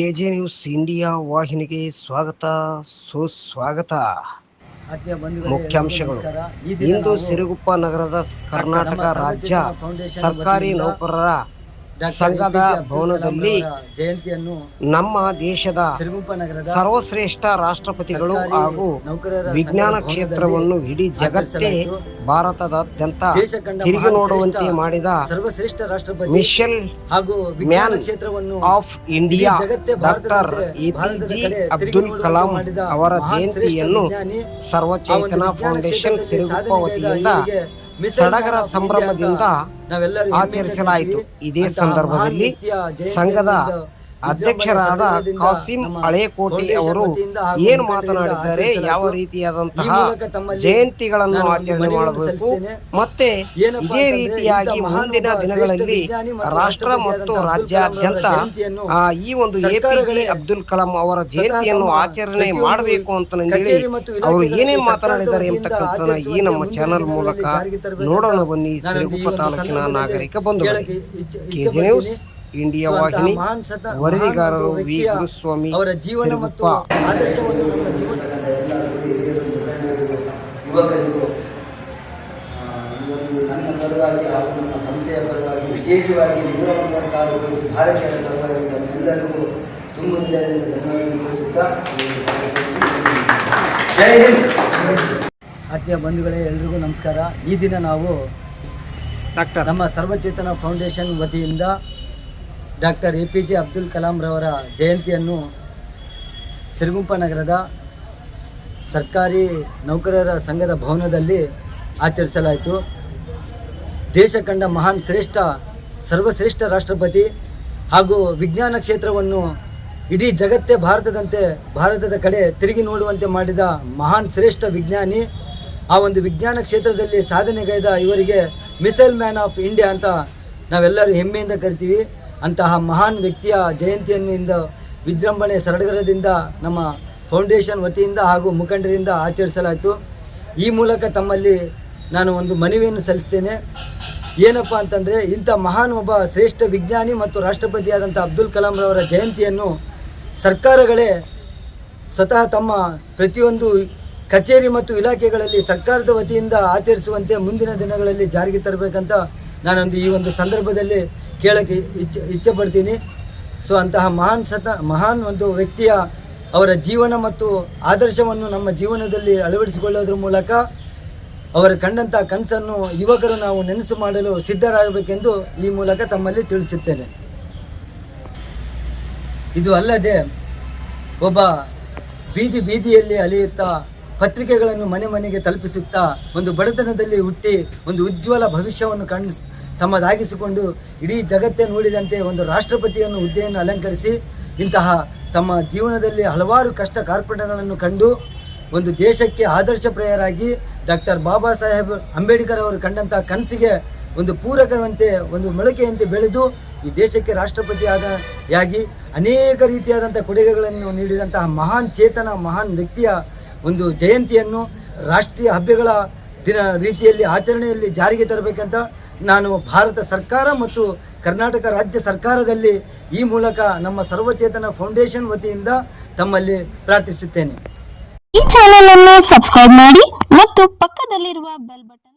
AJ news India ವಾಹಿನಿಗೆ ಸ್ವಾಗತ ಸುಸ್ವಾಗತ. ಮುಖ್ಯಾಂಶಗಳು. ಇಂದು ಸಿರುಗುಪ್ಪ ನಗರದ ಕರ್ನಾಟಕ ರಾಜ್ಯ ಸರ್ಕಾರಿ ನೌಕರರ ಸಂಘದ ಭವನದಲ್ಲಿ ಜಯಂತಿಯನ್ನು ನಮ್ಮ ದೇಶದ ಸರ್ವಶ್ರೇಷ್ಠ ರಾಷ್ಟ್ರಪತಿಗಳು ಹಾಗೂ ವಿಜ್ಞಾನ ಕ್ಷೇತ್ರವನ್ನು ಇಡೀ ಜಗತ್ತೇ. ಭಾರತದಾದ್ಯಂತ ತಿರುಗಿ ನೋಡುವಂತೆ ಮಾಡಿದ ಸರ್ವಶ್ರೇಷ್ಠ ರಾಷ್ಟ್ರಪತಿ ಮಿಶೆಲ್ ಹಾಗೂ ವಿಜ್ಞಾನ ಮ್ಯಾನ್ ಕ್ಷೇತ್ರವನ್ನು of India doctor APJ Abdul Kalam ಅವರ ಜಯಂತಿಯನ್ನು ಸರ್ವಚೇತನ ಫೌಂಡೇಶನ್ ಸಿರುಗುಪ್ಪ ವತಿಯಿಂದ ಸಡಗರ ಸಂಭ್ರಮದಿಂದ ಆಚರಿಸಲಾಯಿತು. ಇದೇ ಸಂದರ್ಭದಲ್ಲಿ ಸಂಘದ ಅಧ್ಯಕ್ಷರಾದ ಕಾಸಿಂ ಹಳೇಕೋಟಿ ಅವರು ಏನು ಮಾತನಾಡಿದ್ದಾರೆ ಯಾವ ರೀತಿಯಾದಂತಹ ಜಯಂತಿಗಳನ್ನು ಆಚರಣೆ ಮಾಡಬೇಕು. ಮತ್ತೆ ಇದೇ ರೀತಿಯಾಗಿ ಮುಂದಿನ ದಿನಗಳಲ್ಲಿ ರಾಷ್ಟ್ರ ಮತ್ತು ರಾಜ್ಯಾದ್ಯಂತ ಈ ಒಂದು ಎ ಅಬ್ದುಲ್ ಕಲಾಂ ಅವರ ಜಯಂತಿಯನ್ನು ಆಚರಣೆ ಮಾಡಬೇಕು ಅಂತ ಹೇಳಿ ಅವರು ಏನೇನು ಮಾತನಾಡಿದ್ದಾರೆ ಎಂತಕ್ಕಂಥ ಎಂಬತಕ್ಕಂಥ ಈ ನಮ್ಮ ಚಾನೆಲ್ ಮೂಲಕ ನೋಡೋಣ ಬನ್ನಿ ತಾಲೂಕಿನ ನಾಗರಿಕ ಬಂಧುಗಳೇ. ಇಂಡಿಯಾ ವಾಹಿನಿ ವರದಿಗಾರರು ವಿ. ಗುರುಸ್ವಾಮಿ ಅವರ ಜೀವನ ಮತ್ತು ಆದರ್ಶವನ್ನು ನಮ್ಮ ಜೀವನ ಯುವಕರಿಗೂ ನನ್ನ ಪರವಾಗಿ ಹಾಗೂ ನಮ್ಮ ಸಂಸ್ಥೆಯ ಪರವಾಗಿ ವಿಶೇಷವಾಗಿ ನೂರ ಮೂವತ್ತಾರು ಕೋಟಿ ಭಾರತೀಯರ ಪರವಾಗಿ ನಮ್ಮೆಲ್ಲರಿಗೂ ತುಂಬ ತಿಳಿಸುತ್ತಾ ಜೈ ಹಿಂದ್. ಆತ್ಮೀಯ ಬಂಧುಗಳೇ ಎಲ್ರಿಗೂ ನಮಸ್ಕಾರ. ಈ ದಿನ ನಾವು ಡಾಕ್ಟರ್. ನಮ್ಮ ಸರ್ವಚೇತನ ಫೌಂಡೇಶನ್ ವತಿಯಿಂದ doctor A P J Abdul Kalam ರವರ ಜಯಂತಿಯನ್ನು ಸಿರುಗುಂಪ ನಗರದ ಸರ್ಕಾರಿ ನೌಕರರ ಸಂಘದ ಭವನದಲ್ಲಿ ಆಚರಿಸಲಾಯಿತು. ದೇಶ ಕಂಡ ಮಹಾನ್ ಶ್ರೇಷ್ಠ, ಸರ್ವಶ್ರೇಷ್ಠ ರಾಷ್ಟ್ರಪತಿ ಹಾಗೂ ವಿಜ್ಞಾನ ಕ್ಷೇತ್ರವನ್ನು ಇಡೀ ಜಗತ್ತೇ ಭಾರತದಂತೆ, ಭಾರತದ ಕಡೆ ತಿರುಗಿ ನೋಡುವಂತೆ ಮಾಡಿದ ಮಹಾನ್ ಶ್ರೇಷ್ಠ ವಿಜ್ಞಾನಿ, ಆ ಒಂದು ವಿಜ್ಞಾನ ಕ್ಷೇತ್ರದಲ್ಲಿ ಸಾಧನೆಗೈದ ಇವರಿಗೆ ಮಿಸೈಲ್ ಮ್ಯಾನ್ ಆಫ್ ಇಂಡಿಯಾ ಅಂತ ನಾವೆಲ್ಲರೂ ಹೆಮ್ಮೆಯಿಂದ ಕರಿತೀವಿ. ಅಂತಹ ಮಹಾನ್ ವ್ಯಕ್ತಿಯ ಜಯಂತಿಯನ್ನು ವಿಜೃಂಭಣೆ ಸರಡಗರದಿಂದ ನಮ್ಮ ಫೌಂಡೇಶನ್ ವತಿಯಿಂದ ಹಾಗೂ ಮುಖಂಡರಿಂದ ಆಚರಿಸಲಾಯಿತು. ಈ ಮೂಲಕ ತಮ್ಮಲ್ಲಿ ನಾನು ಒಂದು ಮನವಿಯನ್ನು ಸಲ್ಲಿಸ್ತೇನೆ. ಏನಪ್ಪ ಅಂತಂದರೆ ಇಂಥ ಮಹಾನ್ ಒಬ್ಬ ಶ್ರೇಷ್ಠ ವಿಜ್ಞಾನಿ ಮತ್ತು ರಾಷ್ಟ್ರಪತಿಯಾದಂಥ ಅಬ್ದುಲ್ ಕಲಾಂರವರ ಜಯಂತಿಯನ್ನು ಸರ್ಕಾರಗಳೇ ಸ್ವತಃ ತಮ್ಮ ಪ್ರತಿಯೊಂದು ಕಚೇರಿ ಮತ್ತು ಇಲಾಖೆಗಳಲ್ಲಿ ಸರ್ಕಾರದ ವತಿಯಿಂದ ಆಚರಿಸುವಂತೆ ಮುಂದಿನ ದಿನಗಳಲ್ಲಿ ಜಾರಿಗೆ ತರಬೇಕಂತ ನಾನೊಂದು ಈ ಒಂದು ಸಂದರ್ಭದಲ್ಲಿ ಕೇಳಕ್ಕೆ ಇಚ್ಛೆ ಇಚ್ಛೆ ಪಡ್ತೀನಿ. ಸೊ ಅಂತಹ ಮಹಾನ್ ಸತ ಮಹಾನ್ ಒಂದು ವ್ಯಕ್ತಿಯ ಅವರ ಜೀವನ ಮತ್ತು ಆದರ್ಶವನ್ನು ನಮ್ಮ ಜೀವನದಲ್ಲಿ ಅಳವಡಿಸಿಕೊಳ್ಳೋದ್ರ ಮೂಲಕ ಅವರು ಕಂಡಂಥ ಕನಸನ್ನು ಯುವಕರು ನಾವು ನೆನೆಸು ಮಾಡಲು ಸಿದ್ಧರಾಗಬೇಕೆಂದು ಈ ಮೂಲಕ ತಮ್ಮಲ್ಲಿ ತಿಳಿಸುತ್ತೇನೆ. ಇದು ಅಲ್ಲದೆ ಒಬ್ಬ ಬೀದಿ ಬೀದಿಯಲ್ಲಿ ಅಲೆಯುತ್ತಾ ಪತ್ರಿಕೆಗಳನ್ನು ಮನೆ ಮನೆಗೆ ತಲುಪಿಸುತ್ತಾ ಒಂದು ಬಡತನದಲ್ಲಿ ಹುಟ್ಟಿ ಒಂದು ಉಜ್ವಲ ಭವಿಷ್ಯವನ್ನು ಕಣ್ ತಮ್ಮದಾಗಿಸಿಕೊಂಡು ಇಡೀ ಜಗತ್ತೇ ನೋಡಿದಂತೆ ಒಂದು ರಾಷ್ಟ್ರಪತಿಯನ್ನು ಹುದ್ದೆಯನ್ನು ಅಲಂಕರಿಸಿ ಇಂತಹ ತಮ್ಮ ಜೀವನದಲ್ಲಿ ಹಲವಾರು ಕಷ್ಟ ಕಾರ್ಪಣ್ಯಗಳನ್ನು ಕಂಡು ಒಂದು ದೇಶಕ್ಕೆ ಆದರ್ಶಪ್ರಾಯರಾಗಿ ಡಾಕ್ಟರ್ ಬಾಬಾ ಸಾಹೇಬ್ ಅಂಬೇಡ್ಕರ್ ಅವರು ಕಂಡಂಥ ಕನಸಿಗೆ ಒಂದು ಪೂರಕವಂತೆ ಒಂದು ಮೊಳಕೆಯಂತೆ ಬೆಳೆದು ಈ ದೇಶಕ್ಕೆ ರಾಷ್ಟ್ರಪತಿಯಾದ ಯಾಗಿ ಅನೇಕ ರೀತಿಯಾದಂಥ ಕೊಡುಗೆಗಳನ್ನು ನೀಡಿದಂತಹ ಮಹಾನ್ ಚೇತನ, ಮಹಾನ್ ವ್ಯಕ್ತಿಯ ಒಂದು ಜಯಂತಿಯನ್ನು ರಾಷ್ಟ್ರೀಯ ಹಬ್ಬಗಳ ದಿನ ರೀತಿಯಲ್ಲಿ ಆಚರಣೆಯಲ್ಲಿ ಜಾರಿಗೆ ತರಬೇಕಂತ ನಾನು ಭಾರತ ಸರ್ಕಾರ ಮತ್ತು ಕರ್ನಾಟಕ ರಾಜ್ಯ ಸರ್ಕಾರದಲ್ಲಿ ಈ ಮೂಲಕ ನಮ್ಮ ಸರ್ವಚೇತನ ಫೌಂಡೇಶನ್ ವತಿಯಿಂದ ತಮ್ಮಲ್ಲಿ ಪ್ರಾರ್ಥಿಸುತ್ತೇನೆ. ಈ ಚಾನೆಲ್ ಅನ್ನು ಸಬ್ಸ್ಕ್ರೈಬ್ ಮಾಡಿ ಮತ್ತು ಪಕ್ಕದಲ್ಲಿರುವ ಬೆಲ್ ಬಟನ್